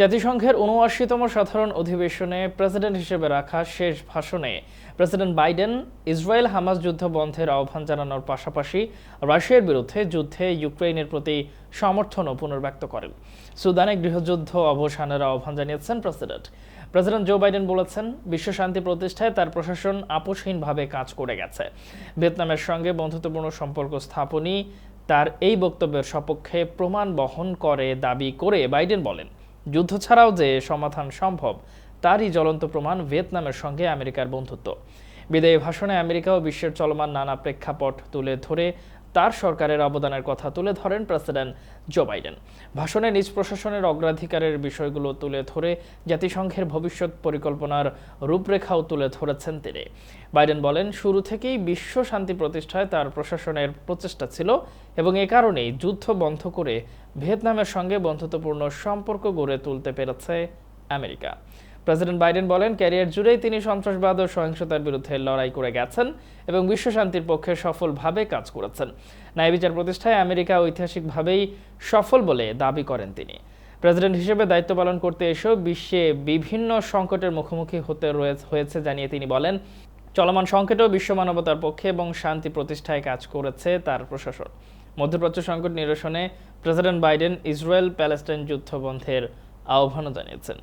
জাতিসংঘের উনআশিতম সাধারণ অধিবেশনে প্রেসিডেন্ট হিসেবে রাখা শেষ ভাষণে প্রেসিডেন্ট বাইডেন ইসরায়েল হামাস যুদ্ধ বন্ধের আহ্বান জানানোর পাশাপাশি রাশিয়ার বিরুদ্ধে যুদ্ধে ইউক্রেনের প্রতি সমর্থনও পুনর্ব্যক্ত করেন। সুদানে গৃহযুদ্ধ অবসানের আহ্বান জানিয়েছেন প্রেসিডেন্ট। প্রেসিডেন্ট জো বাইডেন বলেছেন, বিশ্ব শান্তি প্রতিষ্ঠায় তার প্রশাসন আপোষহীনভাবে কাজ করে গেছে। ভিয়েতনামের সঙ্গে বন্ধুত্বপূর্ণ সম্পর্ক স্থাপনই তার এই বক্তব্যের সপক্ষে প্রমাণ বহন করে দাবি করে বাইডেন বলেন যুদ্ধ ছাড়াও যে সমাধান সম্ভব, তারই জ্বলন্ত প্রমাণ ভিয়েতনামের সঙ্গে আমেরিকার বন্ধুত্ব। বিদায়ী ভাষণে আমেরিকা ও বিশ্বের চলমান নানা প্রেক্ষাপট তুলে ধরে তার সরকারের অবদানের কথা তুলে ধরেন প্রেসিডেন্ট জো বাইডেন। ভাষণে নিজ প্রশাসনের অগ্রাধিকারের বিষয়গুলো তুলে ধরে জাতিসংঘের ভবিষ্যৎ পরিকল্পনার রূপরেখাও তুলে ধরেছেন তিনি। বাইডেন বলেন, শুরু থেকেই বিশ্ব শান্তি প্রতিষ্ঠায় তার প্রশাসনের প্রচেষ্টা ছিল এবং এ কারণেই যুদ্ধ বন্ধ করে ভিয়েতনামের সঙ্গে বন্ধুত্বপূর্ণ সম্পর্ক গড়ে তুলতে পেরেছে আমেরিকা। প্রেসিডেন্ট বাইডেন বলেন, ক্যারিয়ার জুড়েই তিনি সন্ত্রাসবাদ ও সহিংসতার বিরুদ্ধে লড়াই করে গেছেন এবং বিশ্ব শান্তির পক্ষে সফলভাবে কাজ করেছেন। ন্যায় বিচার প্রতিষ্ঠায় আমেরিকা ঐতিহাসিকভাবেই সফল বলে দাবি করেন তিনি। প্রেসিডেন্ট হিসেবে দায়িত্ব পালন করতে এসেও বিশ্বে বিভিন্ন সংকটের মুখোমুখি হতে হয়েছে জানিয়ে তিনি বলেন, চলমান সংকটেও বিশ্ব মানবতার পক্ষে এবং শান্তি প্রতিষ্ঠায় কাজ করেছে তার প্রশাসন। মধ্যপ্রাচ্য সংকট নিরসনে প্রেসিডেন্ট বাইডেন ইসরায়েল প্যালেস্টাইন যুদ্ধ বন্ধের আহ্বানও জানিয়েছেন।